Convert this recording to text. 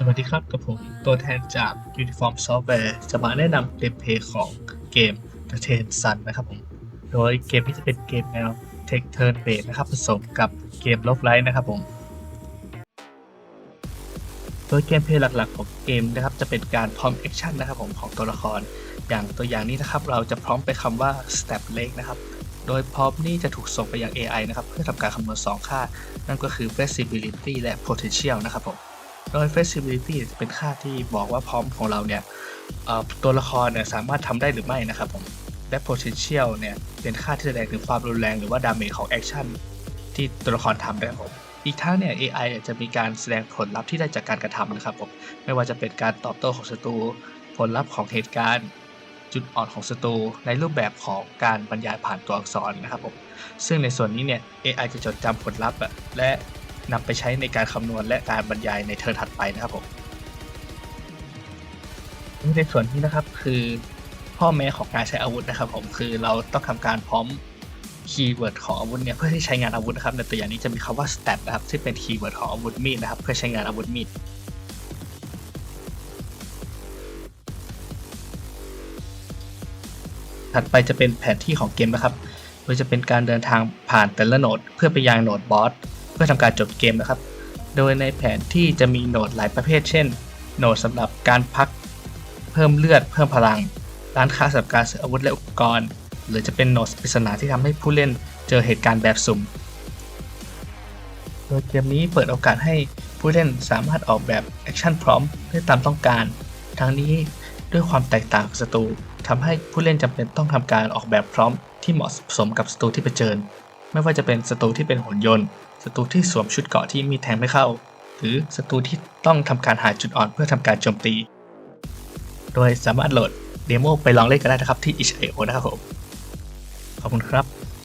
สวัสดีครับกับผมตัวแทนจาก Uniform Software จะมาแนะนำเกมเพลย์ของเกม The Ten Sun นะครับผม โดยเกมที่จะเป็นเกมแนว Take Turn Based นะครับผสมกับเกมลบไลท์นะครับผม โดยเกมเพลย์หลักๆของเกมนะครับจะเป็นการพร้อมแอคชั่นนะครับผมของตัวละคร อย่างตัวอย่างนี้นะครับเราจะพร้อมไปคำว่า Step Leg นะครับโดยพร้อมนี่จะถูกส่งไปยัง AI นะครับ เพื่อทำการคำนวณ 2 ค่า นั่นก็คือ Flexibility และ Potential นะครับผม โดย flexibility เป็นค่าที่บอกว่าพร้อมของเราเนี่ยตัวละครเนี่ยสามารถทำได้หรือไม่นะครับผมและ potential เนี่ยเป็นค่าที่แสดงถึงความรุนแรงหรือว่า damage ของ action ที่ตัวละครทำได้ครับผมอีกทั้งเนี่ย AI เนี่ยจะมีการแสดงผลลัพธ์ที่ได้จากการกระทำนะครับผมไม่ว่าจะเป็นการตอบโต้ของศัตรูผลลัพธ์ของเหตุการณ์ จุดอ่อนของศัตรูในรูปแบบของการบรรยายผ่านตัวอักษรนะครับผมซึ่งในส่วนนี้เนี่ย AI จะจดจำผลลัพธ์และ นำไปใช้ในการคำนวณและการบรรยายในเทิร์ถัดไปนะครับผมในส่วนนี้นะครับคือพ่อแม่ของการใช้อาวุธนะครับ ผมคือเราต้องทำการพร้อมคีย์เวิร์ดของอาวุธเนี่ยเพื่อที่ใช้งานอาวุธนะครับในตัวอย่างนี้จะมีคำว่า stat นะครับซึ่งเป็นคีย์เวิร์ดของอาวุธมีดนะครับ เพื่อใช้งานอาวุธมีดถัดไปจะเป็นแผนที่ของเกมนะครับโดยจะเป็นการเดินทางผ่านแต่ละโหนดเพื่อไปยังโหนดบอส พื่อทำการจบเกมนะครับ โดยในแผนที่จะมีโหนดหลายประเภท เช่น โหนดสำหรับการพัก เพิ่มเลือด เพิ่มพลัง ร้านค้าสำหรับการซื้ออาวุธและอุปกรณ์ หรือจะเป็นโหนดปริศนาที่ทำให้ผู้เล่นเจอเหตุการณ์แบบสุ่ม โดยเกมนี้เปิดโอกาสให้ผู้เล่นสามารถออกแบบแอคชั่นพร้อมได้ตามต้องการ ทั้งนี้ด้วยความแตกต่างของศัตรูทำให้ผู้เล่นจำเป็นต้องทำการออกแบบพร้อมที่เหมาะสมกับศัตรูที่เผชิญ ไม่ว่าจะเป็นศัตรูที่เป็นหุ่นยนต์ศัตรูที่สวมชุดเกราะที่มีแทงไม่เข้า หรือศัตรูที่ต้องทำการหาจุดอ่อนเพื่อทำการโจมตี โดยสามารถโหลดเดโมไปลองเล่นกันได้นะครับที่ itch.io นะครับผม ขอบคุณครับ